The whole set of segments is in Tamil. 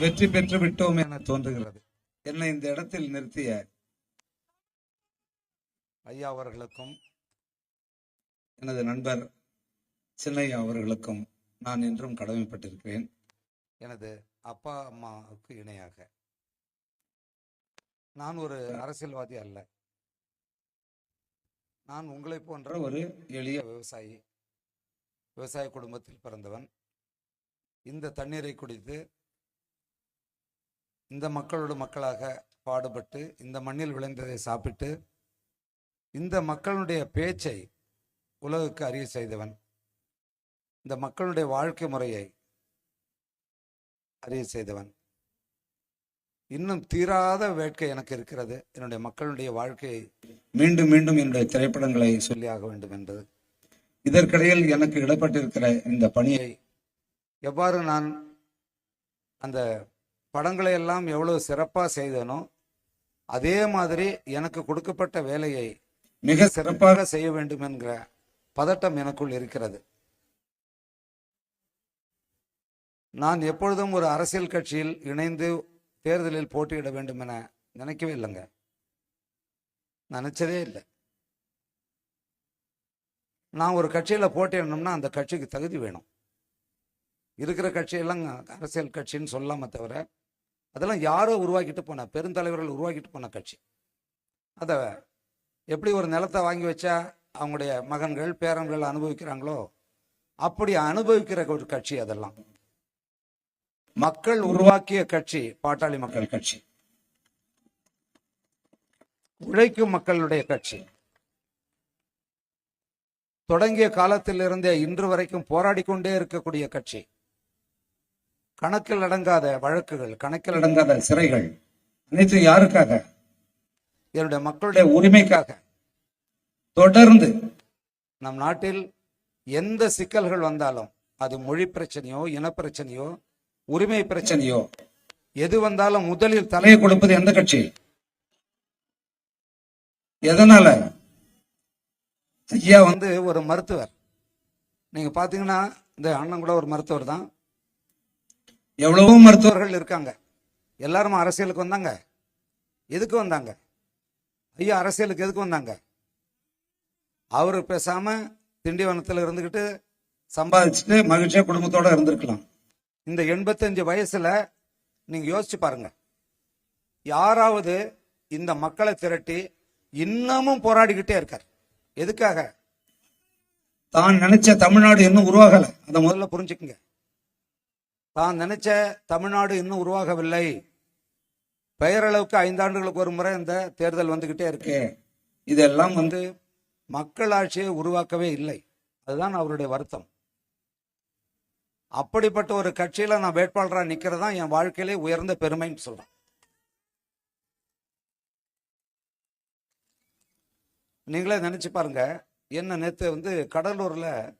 வெற்றி பெற்று விட்டோம் என தோன்றுகிறது. என்னை இந்த இடத்தில் நிறுத்திய ஐயா அவர்களுக்கும் எனது நண்பர் சின்னையா அவர்களுக்கும் நான் இன்றும் கடமைப்பட்டிருக்கிறேன். எனது அப்பா அம்மாவுக்கு இணையாக. நான் ஒரு அரசியல்வாதி அல்ல. நான் உங்களை போன்ற ஒரு எளிய விவசாயி விவசாய குடும்பத்தில் பிறந்தவன். இந்த தண்ணீரை குடித்து இந்த மக்களோட மக்களாக பாடுபட்டு இந்த மண்ணில் விளைந்ததை சாப்பிட்டு இந்த மக்களுடைய பேச்சை உலகுக்கு அறிய செய்தவன் இந்த மக்களுடைய வாழ்க்கை முறையை அறிய செய்தவன். இன்னும் தீராத வேட்கை எனக்கு இருக்கிறது. என்னுடைய மக்களுடைய வாழ்க்கையை மீண்டும் மீண்டும் என்னுடைய திரைப்படங்களை சொல்லியாக வேண்டும் என்பது. இதற்கிடையில் எனக்கு இடப்பட்டிருக்கிற இந்த பணியை எவ்வாறு நான் அந்த படங்களை எல்லாம் எவ்வளவு சிறப்பாக செய்தனோ அதே மாதிரி எனக்கு கொடுக்கப்பட்ட வேலையை மிக சிறப்பாக செய்ய வேண்டும் என்கிற பதட்டம் எனக்குள் இருக்கிறது. நான் எப்பொழுதும் ஒரு அரசியல் கட்சியில் இணைந்து தேர்தலில் போட்டியிட வேண்டும் என நினைக்கவே இல்லைங்க. நினைச்சதே இல்லை. நான் ஒரு கட்சியில் போட்டியிடணும்னா அந்த கட்சிக்கு தகுதி வேணும். இருக்கிற கட்சியெல்லாம் அரசியல் கட்சின்னு சொல்லாம தவிர அதெல்லாம் யாரோ உருவாக்கிட்டு போன பெருந்தலைவர்கள் உருவாக்கிட்டு போன கட்சி. அதை எப்படி ஒரு நிலத்தை வாங்கி வச்சா அவங்களுடைய மகன்கள் பேரன்கள் அனுபவிக்கிறாங்களோ அப்படி அனுபவிக்கிற ஒரு கட்சி அதெல்லாம். மக்கள் உருவாக்கிய கட்சி பாட்டாளி மக்கள் கட்சி. உழைக்கும் மக்களுடைய கட்சி. தொடங்கிய காலத்திலிருந்தே இன்று வரைக்கும் போராடி கொண்டே இருக்கக்கூடிய கட்சி. கணக்கில் அடங்காத வழக்குகள் கணக்கில் அடங்காத சிறைகள் அனைத்து யாருக்காக? என்னுடைய மக்களுடைய உரிமைக்காக. தொடர்ந்து நம் நாட்டில் எந்த சிக்கல்கள் வந்தாலும் அது மொழி பிரச்சனையோ இனப்பிரச்சனையோ உரிமை பிரச்சனையோ எது வந்தாலும் முதலில் தலையை கொடுப்பது எந்த கட்சி எதனால? ஐயா வந்து ஒரு மருத்துவர். நீங்க பாத்தீங்கன்னா இந்த அண்ணன் கூட ஒரு மருத்துவர் தான். எவ்வளவோ மருத்துவர்கள் இருக்காங்க. எல்லாரும் அரசியலுக்கு வந்தாங்க. எதுக்கு வந்தாங்க? ஐயா அரசியலுக்கு எதுக்கு வந்தாங்க? அவர் பேசாம திண்டிவனத்தில் இருந்துக்கிட்டு சம்பாதிச்சுட்டு மகிழ்ச்சியா குடும்பத்தோட இருந்திருக்கலாம். இந்த எண்பத்தஞ்சு வயசுல நீங்க யோசிச்சு பாருங்க. யாராவது இந்த மக்களை திரட்டி இன்னமும் போராடிக்கிட்டே இருக்கார். எதுக்காக? தான் நினைச்ச தமிழ்நாடு இன்னும் உருவாகல. அதை முதல்ல புரிஞ்சுக்குங்க. தான் நினைச்ச தமிழ்நாடு இன்னும் உருவாகவில்லை. பெயரளவுக்கு ஐந்தாண்டுகளுக்கு ஒரு முறை இந்த தேர்தல் வந்துகிட்டே இருக்கு. இதெல்லாம் வந்து மக்களாட்சியை உருவாக்கவே இல்லை. அதுதான் அவருடைய வருத்தம். அப்படிப்பட்ட ஒரு கட்சியில நான் வேட்பாளரா நிக்கிறதா என் வாழ்க்கையிலே உயர்ந்த பெருமைன்னு சொல்றேன். நீங்களே நினைச்சு பாருங்க என்ன நேத்து வந்து கடலூர்ல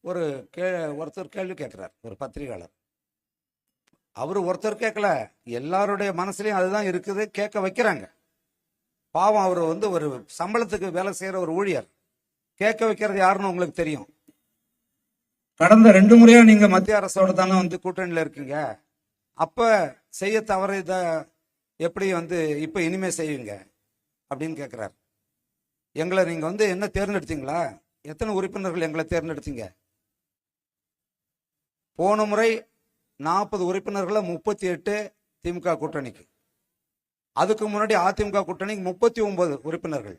ஒரு கே ஒருத்தர் கேள்வி கேட்கிறார் ஒரு பத்திரிகையாளர். அவர் ஒருத்தர் கேட்கல எல்லாருடைய மனசுலயும் அதுதான் இருக்குது. கேட்க வைக்கிறாங்க. பாவம் அவர் வந்து ஒரு சம்பளத்துக்கு வேலை செய்யற ஒரு ஊழியர். கேட்க வைக்கிறது யாருன்னு உங்களுக்கு தெரியும். கடந்த ரெண்டு முறையா நீங்க மத்திய அரசோட தானே வந்து கூட்டணியில இருக்கீங்க. அப்ப செய்ய தவறித எப்படி வந்து இப்ப இனிமே செய்வீங்க? அப்படின்னு கேட்கிறார் எங்களை நீங்க வந்து என்ன தேர்ந்தெடுத்தீங்களா? எத்தனை உறுப்பினர்கள் எங்களை தேர்ந்தெடுத்தீங்க? போன முறை நாற்பது உறுப்பினர்களை முப்பத்தி எட்டு திமுக கூட்டணிக்கு. அதுக்கு முன்னாடி அதிமுக கூட்டணிக்கு முப்பத்தி ஒன்பது உறுப்பினர்கள்.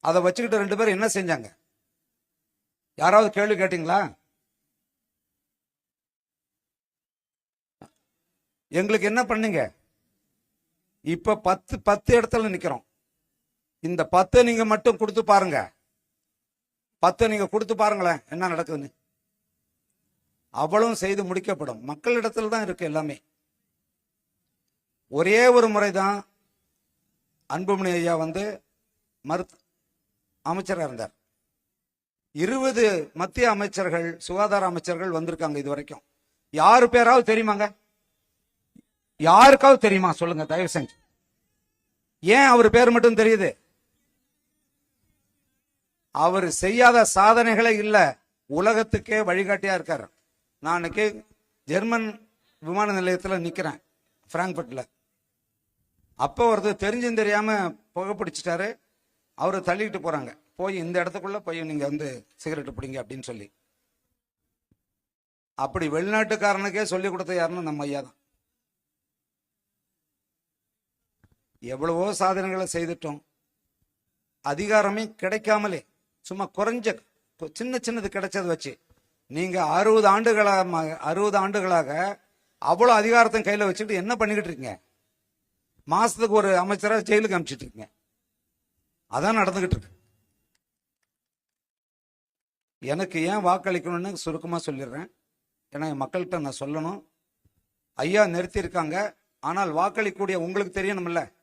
அதை வச்சுக்கிட்டு ரெண்டு பேரும் என்ன செஞ்சாங்க? யாராவது கேள்வி கேட்டீங்களா? எங்களுக்கு என்ன பண்ணீங்க? இப்ப பத்து பத்து இடத்துல நிக்கிறோம். இந்த பத்தை நீங்க மட்டும் கொடுத்து பாருங்க. பத்தை நீங்க கொடுத்து பாருங்களேன் என்ன நடக்குதுன்னு. அவ்வளவும் செய்து முடிக்கப்படும். மக்களிடத்தில் தான் இருக்கு எல்லாமே. ஒரே ஒரு முறை தான் அன்புமணி ஐயா வந்து மருத்து அமைச்சராக இருந்தார். இருபது மத்திய அமைச்சர்கள் சுகாதார அமைச்சர்கள் வந்திருக்காங்க இது வரைக்கும் யாரு பேராவது தெரியுமாங்க? யாருக்காவது தெரியுமா? சொல்லுங்க தயவு செஞ்சு. ஏன் அவர் பேர் மட்டும் தெரியுது? அவர் செய்யாத சாதனைகளே இல்ல. உலகத்துக்கே வழிகாட்டியா இருக்காரு. நான் இன்னைக்கு ஜெர்மன் விமான நிலையத்தில் நிற்கிறேன் ஃப்ராங்க்ஃபர்ட்டில் அப்போ ஒருத்தர் தெரிஞ்சும் தெரியாமல் புகை பிடிச்சிட்டாரு. அவரை தள்ளிக்கிட்டு போகிறாங்க போய் இந்த இடத்துக்குள்ளே போய் நீங்கள் வந்து சிகரெட்டு பிடிங்க அப்படின்னு சொல்லி. அப்படி வெளிநாட்டுக்காரனுக்கே சொல்லி கொடுத்த யாருன்னு நம்ம ஐயா தான். எவ்வளவோ சாதனைகளை செய்துட்டோம். அதிகாரமே கிடைக்காமலே சும்மா குறைஞ்ச சின்ன சின்னது கிடைச்சதை வச்சு நீங்க அறுபது ஆண்டுகளாக அறுபது ஆண்டுகளாக அவ்வளோ அதிகாரத்தை கையில் வச்சுட்டு என்ன பண்ணிக்கிட்டு இருக்கீங்க? மாசத்துக்கு ஒரு அமைச்சராக ஜெயிலுக்கு அமிச்சிட்டு இருக்கீங்க. அதான் நடந்துகிட்டு இருக்கு. எனக்கு ஏன் வாக்களிக்கணும்னு சுருக்கமாக சொல்லிடுறேன். ஏன்னா என் மக்கள்கிட்ட நான் சொல்லணும். ஐயா நிறுத்தி இருக்காங்க. ஆனால் வாக்களிக்கக்கூடிய உங்களுக்கு தெரியணும்ல.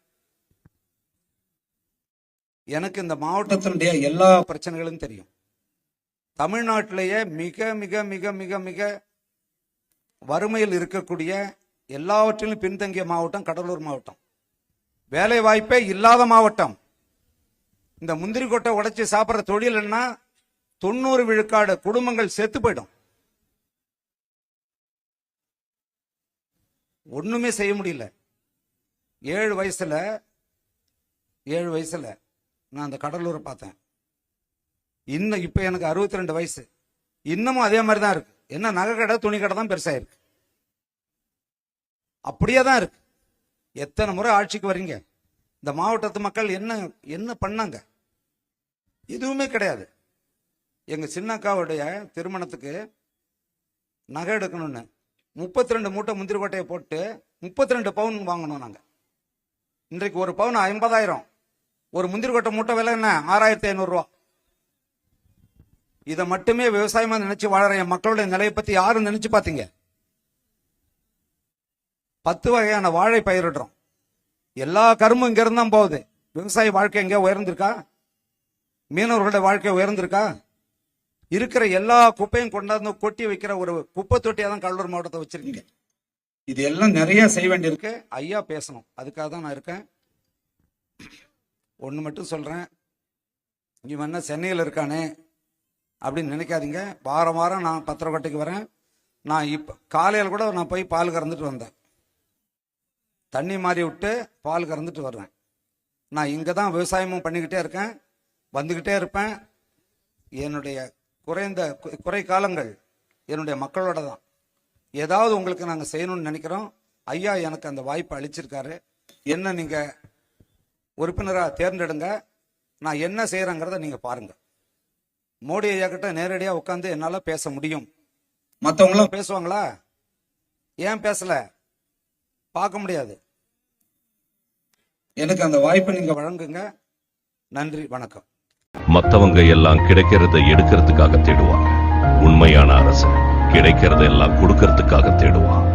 எனக்கு இந்த மாவட்டத்தினுடைய எல்லா பிரச்சனைகளும் தெரியும். தமிழ்நாட்டிலேயே மிக மிக மிக மிக மிக வறுமையில் இருக்கக்கூடிய எல்லாவற்றிலும் பின்தங்கிய மாவட்டம் கடலூர் மாவட்டம். வேலை வாய்ப்பே இல்லாத மாவட்டம். இந்த முந்திரி கொட்டை உடைச்சி சாப்பிட்ற தொழில் என்ன தொண்ணூறு விழுக்காடு குடும்பங்கள் செத்து போயிடும். ஒண்ணுமே செய்ய முடியல. ஏழு வயசுல ஏழு வயசுல நான் அந்த கடலூரை பார்த்தேன். இன்னும் இப்போ எனக்கு அறுபத்தி ரெண்டு வயசு. இன்னமும் அதே மாதிரி தான் இருக்கு. என்ன நகை கடை துணி கடை தான் பெருசாக இருக்கு. அப்படியே தான் இருக்கு. எத்தனை முறை ஆட்சிக்கு வர்றீங்க இந்த மாவட்டத்து மக்கள் என்ன என்ன பண்ணாங்க? எதுவுமே கிடையாது. எங்க சின்னக்காவுடைய திருமணத்துக்கு நகை எடுக்கணும்னு முப்பத்தி ரெண்டு மூட்டை முந்திரி கொட்டையை போட்டு முப்பத்தி ரெண்டு பவுன் வாங்கணும் நாங்கள் இன்றைக்கு ஒரு பவுன் ஐம்பதாயிரம். ஒரு முந்திரி கொட்டை மூட்டை விலை என்ன? ஆறாயிரத்தி ஐநூறுரூவா இதை மட்டுமே விவசாயமா நினைச்சு வாழற என் மக்களுடைய நிலையை பத்தி யாரும் நினைச்சு பாத்தீங்க? பத்து வகையான வாழை பயிரிடுறோம். எல்லா கரும்பும் இங்க இருந்தா போகுது. விவசாய வாழ்க்கை எங்க உயர்ந்திருக்கா? மீனவர்களுடைய வாழ்க்கை உயர்ந்திருக்கா? இருக்கிற எல்லா குப்பையும் கொண்டாந்து கொட்டி வைக்கிற ஒரு குப்பை தொட்டியா தான் கடலூர் மாவட்டத்தை வச்சிருக்கீங்க. இது எல்லாம் நிறைய செய்ய வேண்டியிருக்கு. ஐயா பேசணும். அதுக்காக தான் நான் இருக்கேன். ஒன்று மட்டும் சொல்கிறேன் இவன் என்ன சென்னையில் இருக்கானே? அப்படின்னு நினைக்காதீங்க. வாரம் வாரம் நான் பத்திரக்கோட்டைக்கு வரேன். நான் இப்போ காலையில் கூட நான் போய் பால் கறந்துட்டு வந்தேன். தண்ணி மாறி விட்டு பால் கறந்துட்டு வர்றேன். நான் இங்கே தான் விவசாயமும் பண்ணிக்கிட்டே இருக்கேன். வந்துக்கிட்டே இருப்பேன். என்னுடைய குறைந்த குறை காலங்கள் என்னுடைய மக்களோட தான். ஏதாவது உங்களுக்கு நாங்கள் செய்யணும்னு நினைக்கிறோம். ஐயா எனக்கு அந்த வாய்ப்பை அளிச்சிருக்காரு. என்ன நீங்கள் உறுப்பினராக தேர்ந்தெடுங்க. நான் என்ன செய்கிறேங்கிறத நீங்கள் பாருங்கள் மோடி ஐயா கிட்ட நேரடியாக உட்காந்து என்னால் பேச முடியும். மற்றவங்களாம் பேசுவாங்களா? ஏன் பேசல? பார்க்க முடியாது. எனக்கு அந்த வாய்ப்பை நீங்கள் வழங்குங்க. நன்றி வணக்கம். மத்தவங்க எல்லாம் கிடைக்கிறத எடுக்கிறதுக்காக தேடுவாங்க. உண்மையான அரசு கிடைக்கிறத எல்லாம் கொடுக்கறதுக்காக தேடுவான்.